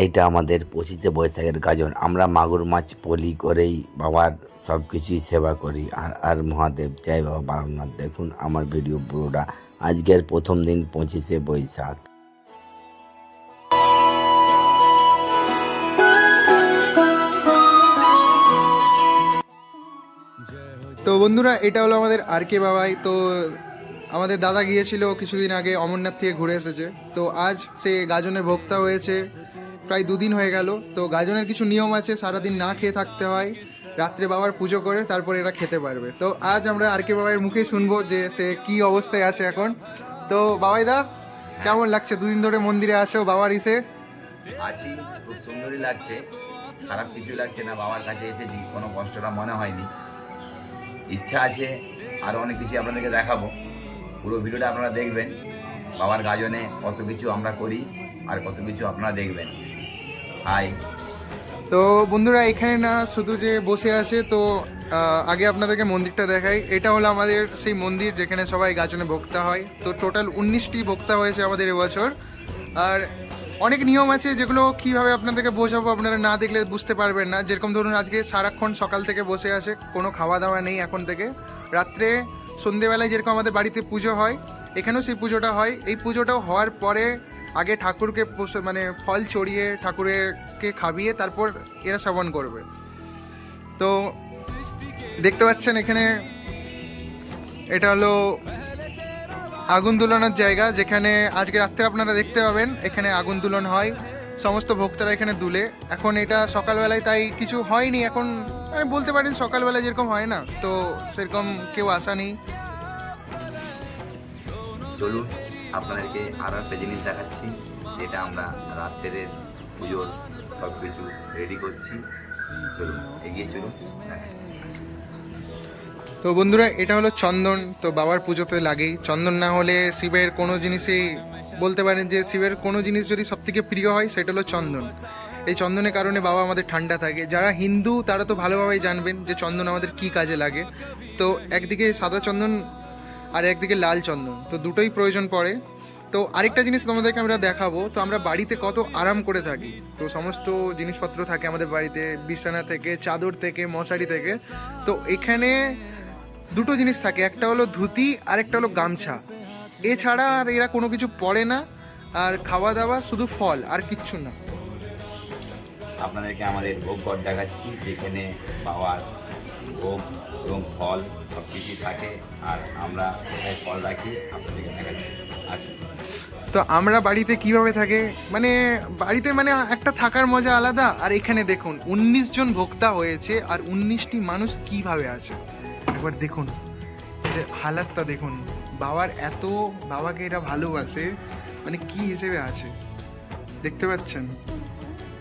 এইটা আমাদের পঁচিশে বৈশাখের গাজন। আমরা মাগুর মাছ, পলি করেই বাবার সব কিছুই সেবা করি। আর আর মহাদেব, জয় বাবা বারনাথ, দেখুন আমার ভিডিও পুরোটা। আজকের প্রথম দিন পঁচিশে বৈশাখ। তো বন্ধুরা, এটা হলো আমাদের আর কে বাবাই। তো আমাদের দাদা গিয়েছিল কিছুদিন আগে অমরনাথ থেকে ঘুরে এসেছে। তো আজ সে গাজনে ভোক্তা হয়েছে। প্রায় দুদিন হয়ে গেল। তো গাজনের কিছু নিয়ম আছে, সারাদিন না খেয়ে থাকতে হয়। রাত্রে বাবার পুজো করে, তারপর এরা খেতে পারবে। তো আজ আমরা আর কে বাবার মুখে শুনব যে সে কি অবস্থায় আছে এখন। তো বাবাই দা কেমন লাগছে? দুদিন ধরে মন্দিরে আসো, বাবার ইসে। আছি, খুব সুন্দরই লাগছে। খারাপ কিছু লাগছে না, বাবার কাছে এসেছি, কোনো কষ্টটা মনে হয়নি। ইচ্ছা আছে আরও অনেক কিছু আপনাদেরকে দেখাবো। পুরো ভিডিওটা আপনারা দেখবেন। বাবার গাজনে কত কিছু আমরা করি, আর কত কিছু আপনারা দেখবেন। হাই তো বন্ধুরা, এখানে না শুধু যে বসে আছে, তো আগে আপনাদেরকে মন্দিরটা দেখাই। এটা হলো আমাদের সেই মন্দির যেখানে সবাই গাজনে ভোক্তা হয়। তো টোটাল উনিশটি ভোক্তা হয়েছে আমাদের এবছর। আর অনেক নিয়ম আছে যেগুলো কীভাবে আপনাদেরকে বোঝাবো আপনারা না দেখলে বুঝতে পারবেন না। যেরকম ধরুন, আজকে সারাক্ষণ সকাল থেকে বসে আছে, কোনো খাওয়া দাওয়া নেই এখন থেকে। রাত্রে সন্ধেবেলায় যেরকম আমাদের বাড়িতে পুজো হয়, এখানেও সেই পুজোটা হয়। এই পুজোটাও হওয়ার পরে আগে ঠাকুরকে মানে ফল চড়িয়ে ঠাকুরকে খাবিয়ে তারপর এরা শ্রবণ করবে। তো দেখতে পাচ্ছেন এখানে এটা হলো আগুন দুলনের জায়গা, যেখানে আজকে রাত্রে আপনারা দেখতে পাবেন, এখানে আগুন দুলন হয়। সমস্ত ভক্তরা এখানে দুলে। এখন এটা সকালবেলায় তাই কিছু হয়নি, এখন মানে বলতে পারেন সকালবেলায় যেরকম হয় না, তো সেরকম কেউ আসা নেই। চলুন। আপনাদেরকে আরও একটা জিনিস দেখাচ্ছি, যেটা আমরা রাত্রের পুজোর সব কিছু রেডি করছি। চলুন, এগিয়ে চলুন তো বন্ধুরা, এটা হলো চন্দন। তো বাবার পুজোতে লাগেই। চন্দন না হলে শিবের কোনো জিনিসই বলতে পারেন যে শিবের কোনো জিনিস যদি সব থেকে প্রিয় হয়, সেটা হলো চন্দন। এই চন্দনের কারণে বাবা আমাদের ঠান্ডা থাকে। যারা হিন্দু, তারা তো ভালোভাবেই জানবেন যে চন্দন আমাদের কি কাজে লাগে। তো একদিকে সাদা চন্দন আর একদিকে লাল চন্দন। তো দুটোই প্রয়োজন পড়ে। তো আরেকটা জিনিস তোমাদেরকে আমরা দেখাবো। তো আমরা বাড়িতে কত আরাম করে থাকি। তো সমস্ত জিনিসপত্র থাকে আমাদের বাড়িতে। বিছানা থেকে, চাদর থেকে, মশারি থেকে। তো এখানে দুটো জিনিস থাকে। একটা হলো ধুতি, আর একটা হলো গামছা। এছাড়া আর এরা কোনো কিছু পরে না। আর খাওয়া দাওয়া শুধু ফল, আর কিচ্ছু না। আপনাদেরকে আমাদের ভোগ ঘর দেখাচ্ছি। যেখানে বাবার ভোগ এবং ফল সব কিছুই থাকে আর আমরা কোথায় ফল রাখি, আপনাদেরকে দেখাচ্ছি। আসুন। তো আমরা বাড়িতে কীভাবে থাকে? মানে বাড়িতে মানে একটা থাকার মজা আলাদা, আর এখানে দেখুন, উনিশ জন ভোক্তা হয়েছে, আর উনিশটি মানুষ কীভাবে আছে? একবার দেখুন, এদের হালাতটা দেখুন। বাবার এত, বাবাকে এরা ভালোবাসে মানে কি হিসেবে আছে? দেখতে পাচ্ছেন?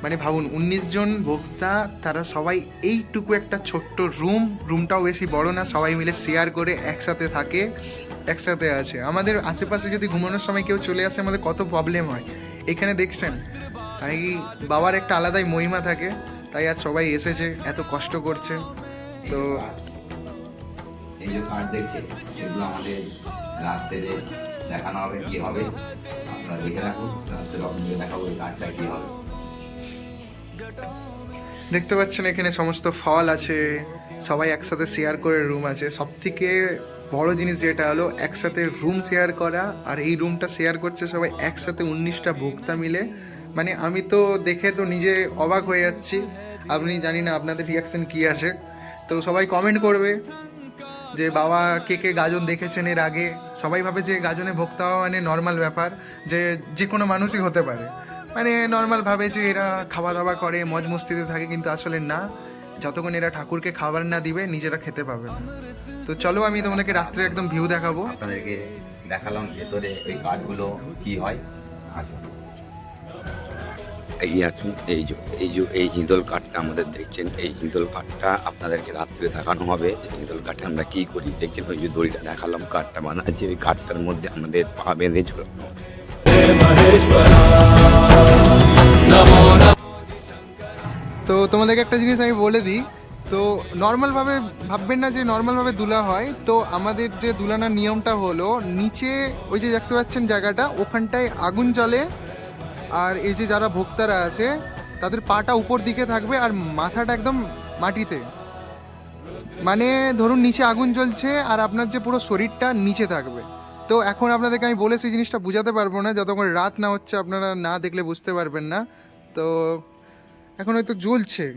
মানে ভাবুন, উনিশ জন ভোক্তা তারা সবাই এইটুকু একটা ছোট্ট রুম, রুমটাও বেশি বড় না, সবাই মিলে শেয়ার করে একসাথে থাকে, একসাথে আছে। আমাদের আশেপাশে যদি ঘুমানোর সময় কেউ চলে আসে, আমাদের কত প্রবলেম হয়। এখানে দেখছেন, তাই বাবার একটা আলাদাই মহিমা থাকে, তাই আজ সবাই এসেছে, এত কষ্ট করছে। তো দেখানো হবে, কি হবে? আপনারা দেখে রাখুন, রাত্রে দেখাবো এই কার্ডটা কি হবে। দেখতে পাচ্ছেন এখানে সমস্ত ফল আছে, সবাই একসাথে শেয়ার করে রুম আছে। সব থেকে বড় জিনিস যেটা হলো, একসাথে রুম শেয়ার করা আর এই রুমটা শেয়ার করছে সবাই একসাথে উনিশটা ভোক্তা মিলে। মানে আমি তো দেখে তো নিজে অবাক হয়ে যাচ্ছি, আপনি জানি না আপনাদের রিয়াকশন কী আছে। তো সবাই কমেন্ট করবে যে বাবা কে কে গাজন দেখেছেন এর আগে? সবাই ভাবে যে গাজনে ভোক্তা হওয়া মানে নর্মাল ব্যাপার, যে যে কোনো মানুষই হতে পারে। মানে নর্মাল ভাবে যে এরা খাওয়া দাওয়া করে মজ মস্তিতে থাকে, কিন্তু আসলে না। যতক্ষণ এরা ঠাকুরকে খাবার না দিবে, নিজেরা খেতে পাবে না। তো চলো আমি তোমাদেরকে রাত্রে একদম ভিউ দেখাবো। আপনাদেরকে দেখালাম ভেতরে ওই কার্ডগুলো কি হয়। আসুন এই আসুন, এই যে এই যে, এই ইঁদল কাঠটা আমাদের দেখছেন, এই ইঁদল কাঠটা আপনাদেরকে রাত্রে দেখানো হবে যে ইঁদল কাঠে আমরা কি করি। দেখছেন ওই যে দড়িটা দেখালাম, কাঠটা বানা আছে ওই কাঠটার মধ্যে আমাদের পা বেঁধে ঝোলানো। তো তোমাদেরকে একটা জিনিস আমি বলে দিই, তো নর্মালভাবে ভাববেন না যে নর্মালভাবে দুলা হয়, তো আমাদের যে দুলানোর নিয়মটা হলো, নিচে ওই যে দেখতে পাচ্ছেন জায়গাটা, ওখানটায় আগুন জ্বলে, আর এই যে যারা ভোক্তারা আছে, তাদের পাটা উপর দিকে থাকবে আর মাথাটা একদম মাটিতে। মানে ধরুন নিচে আগুন জ্বলছে আর আপনার যে পুরো শরীরটা নিচে থাকবে। তো এখন আপনাদেরকে আমি বলে সেই জিনিসটা বোঝাতে পারব না যতক্ষণ রাত না হচ্ছে আপনারা না দেখলে বুঝতে পারবেন না। তো এখন হয়তো জ্বলছে।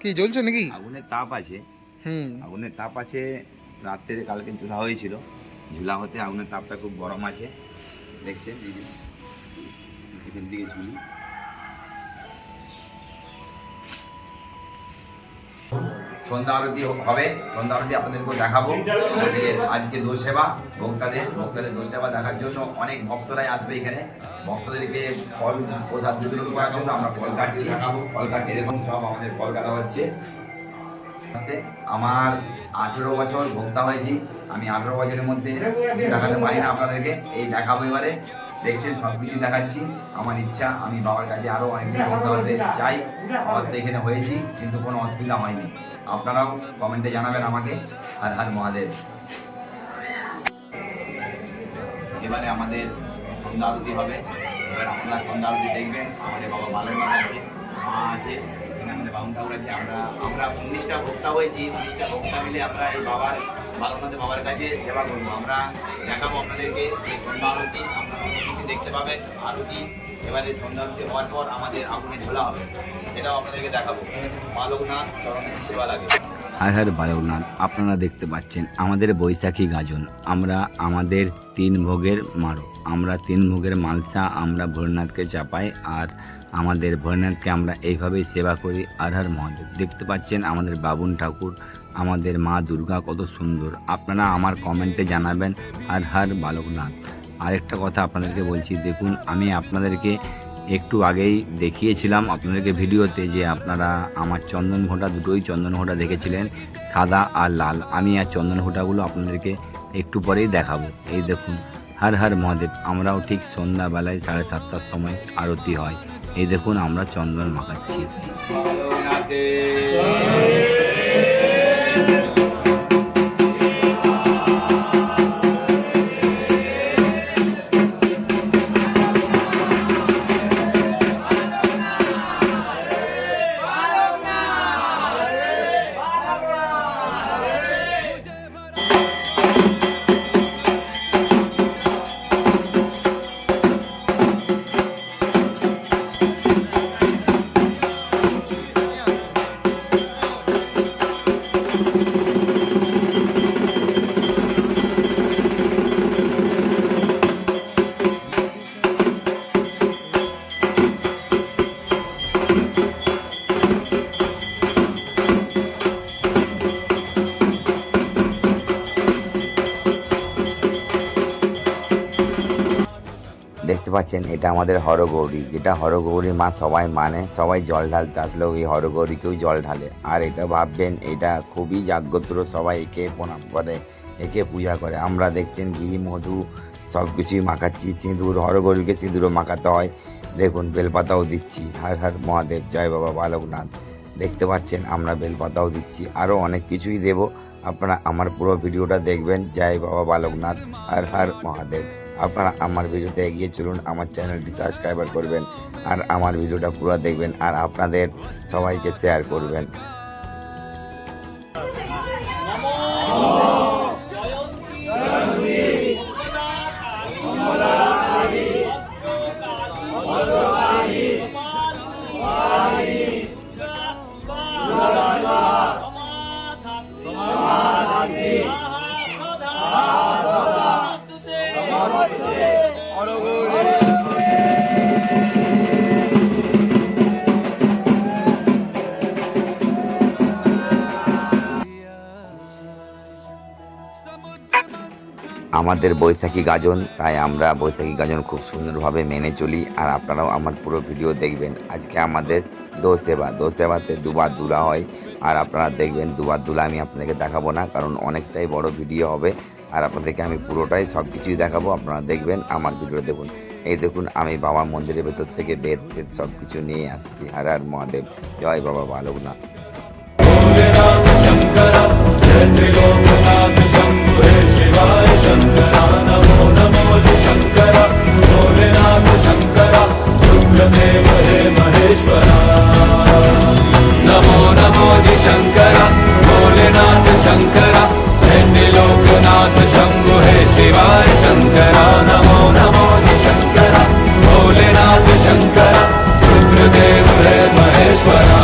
কি জ্বলছে নাকি? আগুনের তাপ আছে। হুম। আগুনের তাপ আছে রাত্রে কালকে ঝুলা হয়েছিল। ঝুলা হতে আগুনের তাপটা খুব গরম আছে। দেখছেন? এই দিকে ঝুলি। সন্ধ্যা আরতি হবে। সন্ধ্যা আরতি আপনাদেরকে দেখাবো। আমাদের আজকে দোষ সেবা ভক্তাদের ভক্তাদের দোষ সেবা দেখার জন্য অনেক ভক্তরাই আসবে এখানে। ভক্তদেরকে ফল, প্রসাদ বিতরণ করার জন্য আমরা ফল কাটছি। ফল কাটছি দেখুন সব আমাদের ফল কাটা হচ্ছে। আমার আঠেরো বছর ভোক্তা হয়েছি। আমি আঠেরো বছরের মধ্যে দেখাতে পারি না আপনাদেরকে। এই দেখাবো এবারে। দেখছেন সব কিছু দেখাচ্ছি। আমার ইচ্ছা, আমি বাবার কাছে আরও অনেকদিন ভোক্তা হতে চাই। আমার তো এখানে হয়েছি, কিন্তু কোনো অসুবিধা হয়নি। আপনারাও কমেন্টে জানাবেন আমাকে আর হার মহাদেব। এবারে আমাদের সন্ধ্যা আরতি হবে। এবার আপনারা সন্ধ্যা আরতি দেখবেন। আমাদের বাবা মালের মা আছে মা আছে, এখানে আমাদের বাউন ঠাকুর আছে। আমরা আমরা উনিশটা ভোক্তা হয়েছি। উনিশটা ভোক্তা মিলে আমরা এই বাবার, বালকনাথের বাবার কাছে সেবা করব। আমরা দেখাবো আপনাদেরকে এই সন্ধ্যা আরতি। কিছু দেখতে পাবেন আরতি। এবারে সন্ধ্যা হওয়ার পর আমাদের আগুনে ঝোলা হবে। এটাও আপনাদেরকে দেখাবো। বালকনাথ চরণের সেবা লাগে। হায় হায় বালকনাথ আপনারা দেখতে পাচ্ছেন আমাদের বৈশাখী গাজন। আমরা, আমাদের তিন ভোগের মারো। আমরা তিন ভোগের মালসা, আমরা ভোলেনাথকে চাপাই আর আমাদের ভোলেনাথকে আমরা এইভাবেই সেবা করি আর হার মহাদেব। দেখতে পাচ্ছেন আমাদের বাবুন ঠাকুর, আমাদের মা দুর্গা কত সুন্দর। আপনারা আমার কমেন্টে জানাবেন আর হার বালকনাথ। আরেকটা কথা আপনাদেরকে বলছি, দেখুন, আমি আপনাদেরকে একটু আগেই দেখিয়েছিলাম আপনাদেরকে ভিডিওতে যে আপনারা আমার চন্দন ঘোটা, দুটোই চন্দন ঘোটা দেখেছিলেন, সাদা আর লাল। আমি আর চন্দন ঘোটাগুলো আপনাদেরকে একটু পরেই দেখাবো। এই দেখুন, হর হর মহাদেব, আমরাও ঠিক সন্ধ্যাবেলায় সাড়ে সাতটার সময় আরতি হয়। এই দেখুন, আমরা চন্দন মাখাচ্ছি। এটা আমাদের হরগৌরী। যেটা হরগৌরী মা সবাই মানে সবাই জল ঢালতে আসলেও এই হরগৌরীকেও জল ঢালে। আর এটা ভাববেন, এটা খুবই জাগ্রত সবাই একে প্রণাম করে, একে পূজা করে। আমরা দেখছেন ঘি, মধু সব কিছুই মাখাচ্ছি, সিঁদুর, হরগৌরীকে সিঁদুরও মাখাতে হয়। দেখুন, বেলপাতাও দিচ্ছি। হার হার মহাদেব, জয় বাবা বালকনাথ। দেখতে পাচ্ছেন, আমরা বেলপাতাও দিচ্ছি। আরও অনেক কিছুই দেব। আপনারা আমার পুরো ভিডিওটা দেখবেন। জয় বাবা বালকনাথ আর হার মহাদেব। আপনারা আমার ভিডিওতে এগিয়ে চলুন, আমার চ্যানেলটি সাবস্ক্রাইবার করবেন আর আমার ভিডিওটা পুরো দেখবেন আর আপনাদের সবাইকে শেয়ার করবেন। আমাদের বৈশাখী গাজন, তাই আমরা বৈশাখী গাজন খুব সুন্দরভাবে মেনে চলি। আর আপনারাও আমার পুরো ভিডিও দেখবেন। আজকে আমাদের দো সেবা দো সেবাতে দুবার দুলা হয়। আর আপনারা দেখবেন, দুবার দুলা আমি আপনাদেরকে দেখাবো না, কারণ অনেকটাই বড় ভিডিও হবে। আর আপনাদেরকে আমি পুরোটাই সব কিছুই দেখাবো। আপনারা দেখবেন, আমার ভিডিও দেখুন। এই দেখুন, আমি বাবা মন্দিরের ভেতর থেকে বেদ বেদ সব কিছু নিয়ে আসছি। আর আর মহাদেব। জয় বাবা বালকনাথ। শঙ্কর। रुद्रदेव हे महेश्वरा नमो नमो जी शंकरा भोलेनाथ शंकरा चैत्य लोकनाथ शंभु हे शिवाय शंकरा नमो नमो जी शंकरा भोलेनाथ शंकरा रुद्रदेव हे महेश्वरा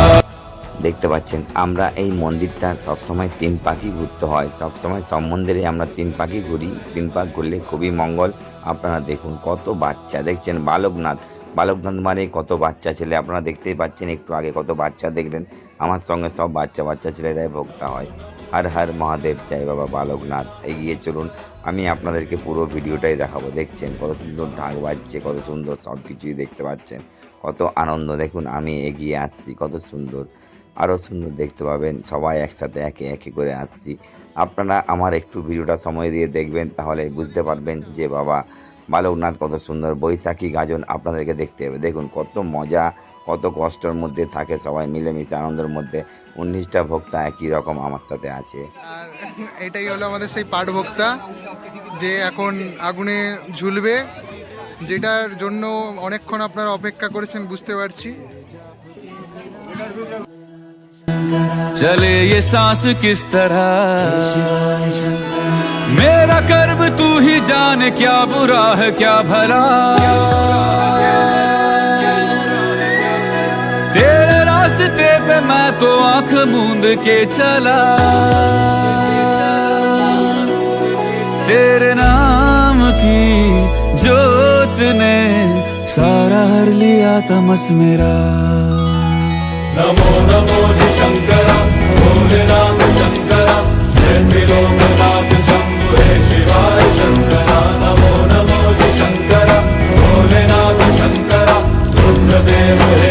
দেখতে পাচ্ছেন আমরা এই মন্দিরটা সবসময় তিন পাখি ঘুরতে হয় সবসময় সব মন্দিরে আমরা তিন পাখি ঘুরি তিন পাক ঘুরলে খুবই মঙ্গল আপনারা দেখুন কত বাচ্চা দেখছেন বালকনাথ বালকনাথ মানে কত বাচ্চা ছেলে, আপনারা দেখতেই পাচ্ছেন একটু আগে কত বাচ্চা দেখলেন। আমার সঙ্গে সব বাচ্চা বাচ্চা ছেলেরাই ভোক্তা হয়। হর হর মহাদেব চাই বাবা বালকনাথ, এগিয়ে চলুন। আমি আপনাদেরকে পুরো ভিডিওটাই দেখাবো, দেখছেন? কত সুন্দর ঢাক বাজছে, কত সুন্দর সব কিছুই দেখতে পাচ্ছেন। কত আনন্দ, দেখুন আমি এগিয়ে আসছি, কত সুন্দর। আরও সুন্দর দেখতে পাবেন, সবাই একসাথে একে একে করে আসছি। আপনারা আমার একটু ভিডিওটা সময় দিয়ে দেখবেন, তাহলে বুঝতে পারবেন যে বাবা বালকনাথ কত সুন্দর বৈশাখী গাজন আপনাদেরকে দেখতে হবে দেখুন কত মজা কত কষ্টের মধ্যে থাকে সবাই মিলেমিশে আনন্দের মধ্যে উনিশটা ভক্তা একই রকম আমার সাথে আছে আর এটাই হলো আমাদের সেই পাট ভোক্তা যে এখন আগুনে ঝুলবে যেটার জন্য অনেকক্ষণ আপনারা অপেক্ষা করেছেন বুঝতে পারছি चले ये सांस किस तरह मेरा कर्म तू ही जाने, क्या बुरा है, क्या भला? तेरे रास्ते पे मैं तो आँख मूंद के चला। तेरे नाम की जोत ने सारा हर लिया तमस मेरा। नमो नमो शंकरा, भोलेनाथ शंकरा, जय शंभु हे शंकरा। नमो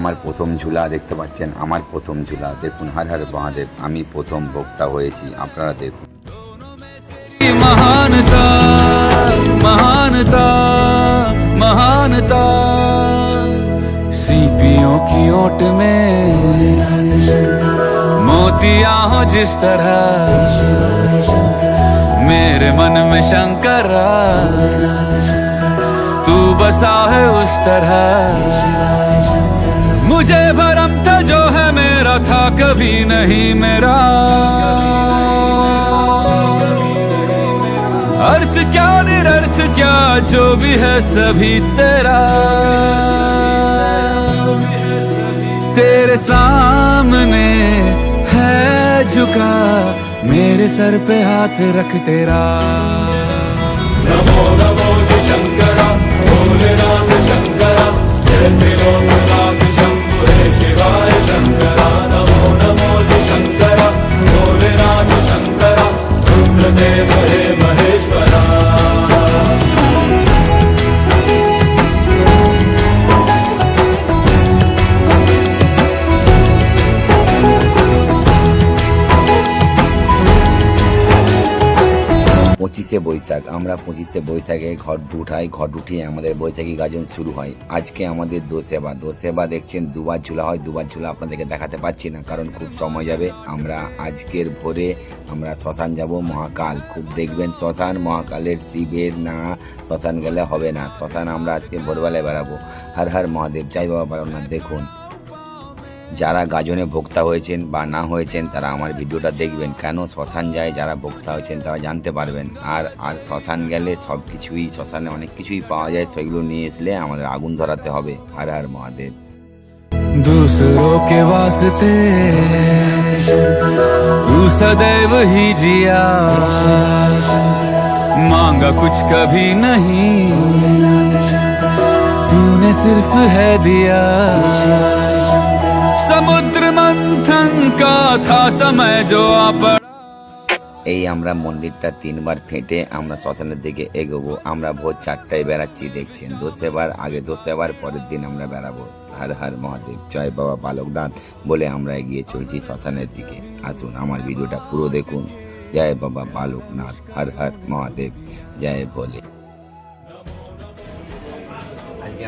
আমার প্রথম ঝুলা দেখতে পাচ্ছেন আমার প্রথম ঝুলা দেখুন হর হর মহাদেব আমি প্রথম ভোক্তা হয়েছি আপনারা দেখুন महानता महानता महानता सीपियों की ओट में मोतिया हो जिस तरह मेरे मन में शंकर तू बसा है उस तरह मुझे भरम था जो है मेरा था, कभी नहीं मेरा। अर्थ क्या, निरर्थ क्या, जो भी है सभी तेरा। तेरे सामने है झुका, मेरे सर पे हाथ रख तेरा। नमो नमो शंकरा, भोलेनाथ शंकरा, जय त्रिलोकनाथ Yeah. পঁচিশে বৈশাখ, আমরা পঁচিশে বৈশাখে ঘট উঠাই ঘট উঠিয়ে আমাদের বৈশাখী গাজন শুরু হয়। আজকে আমাদের দোসেবা দোসেবা দেখছেন, দুবার ঝুলা হয়, দুবার ঝুলা আপনাদেরকে দেখাতে পাচ্ছি না, কারণ খুব সময় যাবে। আমরা আজকের ভোরে আমরা শ্মশান যাব, মহাকাল। খুব দেখবেন শ্মশান, মহাকালের শিবের না, শ্মশান গেলে হবে না। শ্মশান আমরা আজকে ভোরবেলায় বেড়াবো। হর হর মহাদেব, জয় বাবা বারণনাথ দেখুন। যারা গাজনে ভোক্তা হয়েছেন বা না হয়েছেন তারা আমার ভিডিওটা দেখবেন কেন শ্মশান যায় যারা ভোক্তা হয়েছেন তারা জানতে পারবেন আর আর শ্মশান গেলে সব কিছুই শ্মশানে অনেক কিছুই পাওয়া যায় সেগুলো নিয়ে আসলে আমাদের আগুন ধরাতে হবে হর হর মহাদেব दूसरों के वास्ते तू सदैव ही जिया मांगा कुछ कभी नहीं तूने सिर्फ है दिया সমুদ্র মন্থন কথা সময় জো এই আমরা মন্দিরটা তিনবার ফেটে আমরা শ্মশানের দিকে এগোবো, আমরা ভোর চারটায় বেড়াচ্ছি, দেখছেন? দোষেবার আগে দোষেবার পরের দিন আমরা বেড়াবো। হর হর মহাদেব, জয় বাবা বালকনাথ বলে আমরা এগিয়ে চলছি শ্মশানের দিকে। আসুন, আমার ভিডিওটা পুরো দেখুন। জয় বাবা বালকনাথ, হর হর মহাদেব, জয় বলে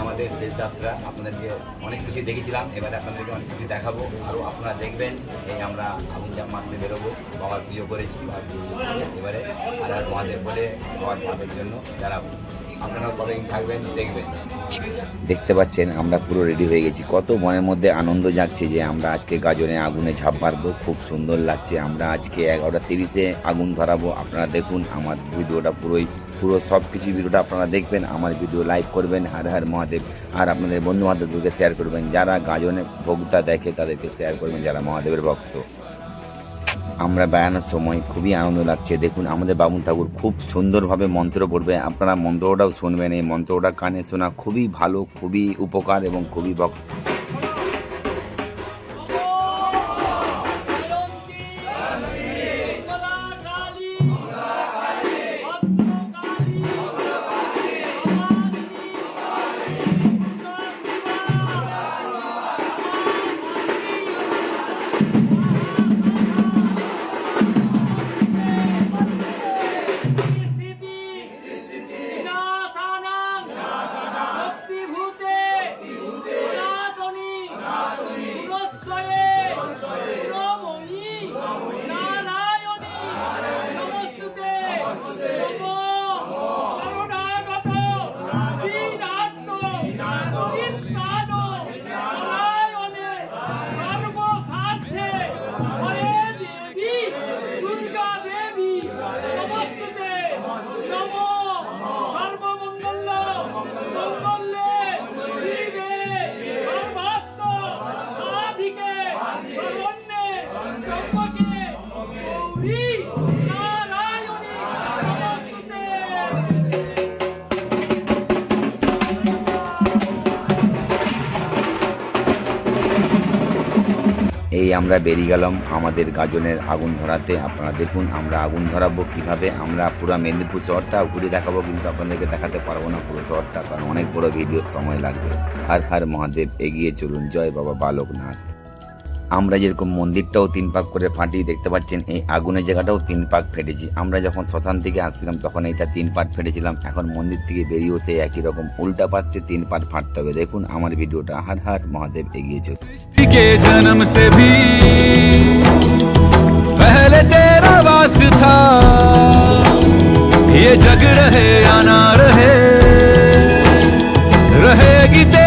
আমাদের শেষ যাত্রা, আপনাদেরকে অনেক কিছু দেখেছিলাম। এবারে আপনাদেরকে অনেক কিছু দেখাবো। আরও আপনারা দেখবেন, এই আমরা আগুন জাম মারতে বেরোবো, বাবার পুজো করেছি এবারে। আর মহাদেব বলে বাবার মহাদেবের জন্য দাঁড়াবো আপনারাও কতদিন থাকবেন, দেখবেন। দেখতে পাচ্ছেন, আমরা পুরো রেডি হয়ে গেছি। কত মনের মধ্যে আনন্দ জাগছে যে আমরা আজকে গাজনে আগুনে ঝাঁপ মারবো, খুব সুন্দর লাগছে। আমরা আজকে এগারোটা তিরিশে আগুন ধরাবো। আপনারা দেখুন, আমার ভিডিওটা পুরোই পুরো সব কিছু ভিডিওটা আপনারা দেখবেন, আমার ভিডিও লাইক করবেন, হার হার মহাদেব। আর আপনাদের বন্ধু বান্ধবদেরকে শেয়ার করবেন, যারা গাজনে ভোক্তা দেখে তাদেরকে শেয়ার করবেন, যারা মহাদেবের ভক্ত। আমরা বেড়ানোর সময় খুবই আনন্দ লাগছে। দেখুন, আমাদের বামুন ঠাকুর খুব সুন্দরভাবে মন্ত্র পড়বে। আপনারা মন্ত্রটাও শুনবেন, এই মন্ত্রটা কানে শোনা খুবই ভালো, খুবই উপকার এবং খুবই ভক্ত। এই আমরা বেরিয়ে গেলাম আমাদের গাজনের আগুন ধরাতে। আপনারা দেখুন, আমরা আগুন ধরাবো কীভাবে? আমরা পুরো মেদিনীপুর শহরটা ঘুরে দেখাবো, কিন্তু আপনাদেরকে দেখাতে পারব না পুরো শহরটা, কারণ অনেক বড় ভিডিও সময় লাগবে। হর হার মহাদেব, এগিয়ে চলুন। জয় বাবা বালকনাথ। আমরা যেরকম মন্দিরটাও তিন পাক করে ফাটিয়ে দেখতে পাচ্ছেন এই আগুনের জায়গাটাও তিন পাক ফেটেছি আমরা যখন শ্মশান থেকে আসছিলাম তখন এটা তিন পাট ফেটেছিলাম এখন মন্দির থেকে বেরিয়েও সেই একই রকম উল্টা পাশে তিন পাট ফাটতে হবে দেখুন আমার ভিডিওটা হর হর মহাদেব এগিয়ে চলুন के जन्म से भी पहले तेरा वास था ये जग रहे या ना रहे रहेगी तेरी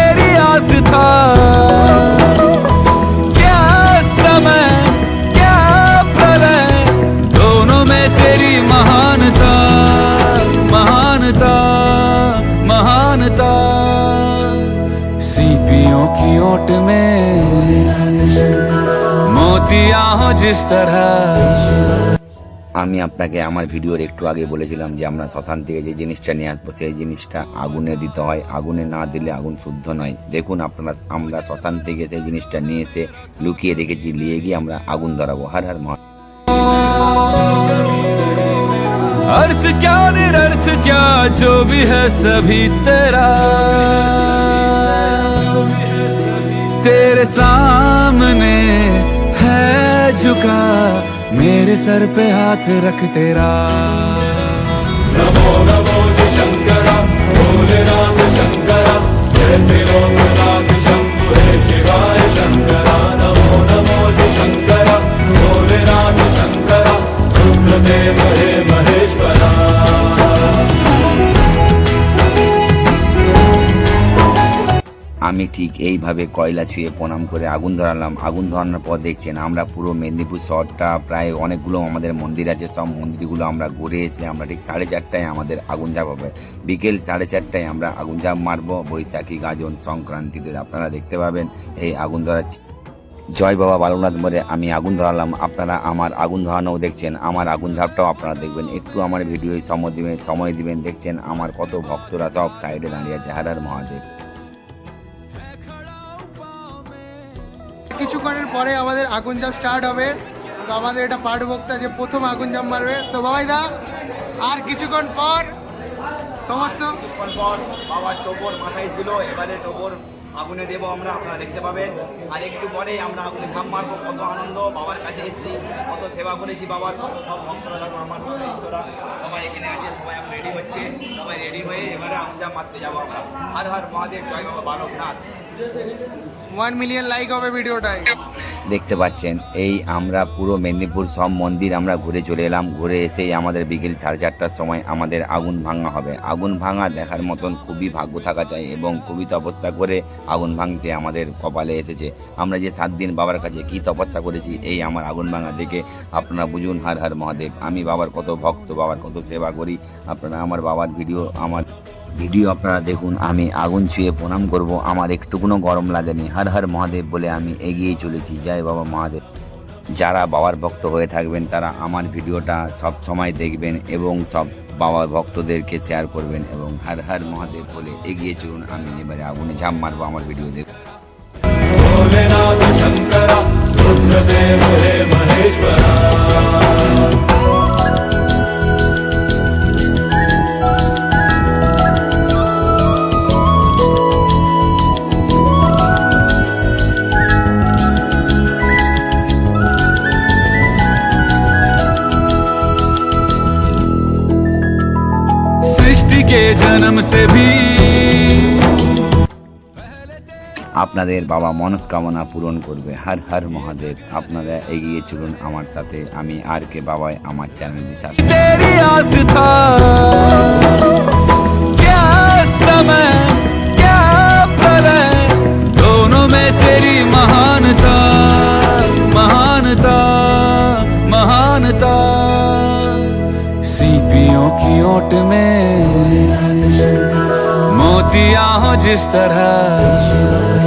मोतिया हो जिस तरह আমি আপনাকে আমার ভিডিওর একটু আগে বলেছিলাম যে আমরা শ্মশান থেকে যে জিনিসটা নিয়ে আসবো সেই জিনিসটা আগুনে দিতে হয় আগুনে না দিলে আগুন শুদ্ধ নয় দেখুন আপনারা আমরা শ্মশান থেকে সেই জিনিসটা নিয়ে এসে লুকিয়ে রেখেছি নিয়ে গিয়ে আমরা আগুন ধরাবো হর হর মহা अर्थ क्या निरर्थ क्या जो भी है सभी तेरा तेरे सामने है झुका, मेरे सर पे हाथ रख तेरा। नमो नमो शंकरा भोलेनाथ शंकरा जय त्रिलोकनाथ शंभु शिवाय शंकरा नमो नमो शंकरा, भोलेनाथ शंकरा रुद्रदेव हे महेश्वरा। আমি ঠিক এইভাবে কয়লা ছুঁয়ে প্রণাম করে আগুন ধরালাম। আগুন ধরানোর পর দেখছেন আমরা পুরো মেদিনীপুর শহরটা প্রায় অনেকগুলো আমাদের মন্দির আছে। সব মন্দিরগুলো আমরা ঘুরে এসে আমরা ঠিক সাড়ে চারটায় আমাদের আগুন ঝাঁপ হবে বিকেল সাড়ে চারটায় আমরা আগুন ঝাঁপ মারবো বৈশাখী গাজন সংক্রান্তিতে। আপনারা দেখতে পাবেন এই আগুন ধরার জয় বাবা বালকনাথ মোড়ে আমি আগুন ধরালাম। আপনারা আমার আগুন ধরানোও দেখছেন। আমার আগুন ঝাপটাও আপনারা দেখবেন। একটু আমার ভিডিও সময় দিবেন সময় দিবেন, দেখছেন আমার কত ভক্তরা সব সাইডে দাঁড়িয়ে আছে। হারার মহাদেব। কিছুক্ষণের পরে আমাদের আগুন জাম স্টার্ট হবে। তো আমাদের এটা পাঠ ভক্তা যে প্রথম আগুন জাম মারবে। তো বাবাই দা আর কিছুক্ষণ পর সমস্ত? পর বাবার টোপর মাথায় ছিল, এবারে টোপর আগুনে দেবো আমরা, আপনারা দেখতে পাবেন। আর একটু পরেই আমরা আগুনে ঝাম মারবো, কত আনন্দ, বাবার কাছে এসেছি, কত সেবা করেছি বাবার, কত সব ভক্তরা আমার সবাই এখানে আছে, সবাই এখন রেডি হচ্ছে, সবাই রেডি হয়ে এবারে আগুন মারতে যাব আমরা। হর হর মহাদেব, জয় বাবা, বালকনাথ। ওয়ান মিলিয়ন লাইক হবে ভিডিওটায়। দেখতে পাচ্ছেন, এই আমরা পুরো মেদিনীপুর সব মন্দির আমরা ঘুরে চলে এলাম। ঘুরে এসেই আমাদের বিকেল সাড়ে চারটার সময় আমাদের আগুন ভাঙা হবে। আগুন ভাঙা দেখার মতন খুবই ভাগ্য থাকা চাই এবং খুবই তপস্যা করে আগুন ভাঙতে আমাদের কপালে এসেছে। আমরা যে সাত দিন বাবার কাছে কি তপস্যা করেছি, এই আমার আগুন ভাঙা দেখে আপনারা বুঝুন, হার হার মহাদেব। আমি বাবার কত ভক্ত, বাবার কত সেবা করি। আপনারা আমার বাবার ভিডিও, আমার ভিডিও আপনারা দেখুন আমি আগুন ছুঁয়ে প্রণাম করব আমার একটুকুনো গরম লাগেনি হর হর মহাদেব বলে আমি এগিয়ে চলেছি জয় বাবা মহাদেব যারা বাবার ভক্ত হয়ে থাকবেন তারা আমার ভিডিওটা সব সময় দেখবেন এবং সব বাবার ভক্তদেরকে শেয়ার করবেন এবং হর হর মহাদেব বলে এগিয়ে চলুন আমি এবারে আগুনে ঝাঁপ মারবো আমার ভিডিও দেখুন भोलेनाथ शंकरा रुद्रदेव हे महेश्वरा के जन्म से भी আপনাদের বাবা মনস্কামনা পূরণ করবে হর হর মহাদেব আপনারা এগিয়ে চলুন আমার সাথে আমি আর কে বাবাই আমার চ্যানেল দিশা तेरी आस्था की ओट में मोतिया हो जिस तरह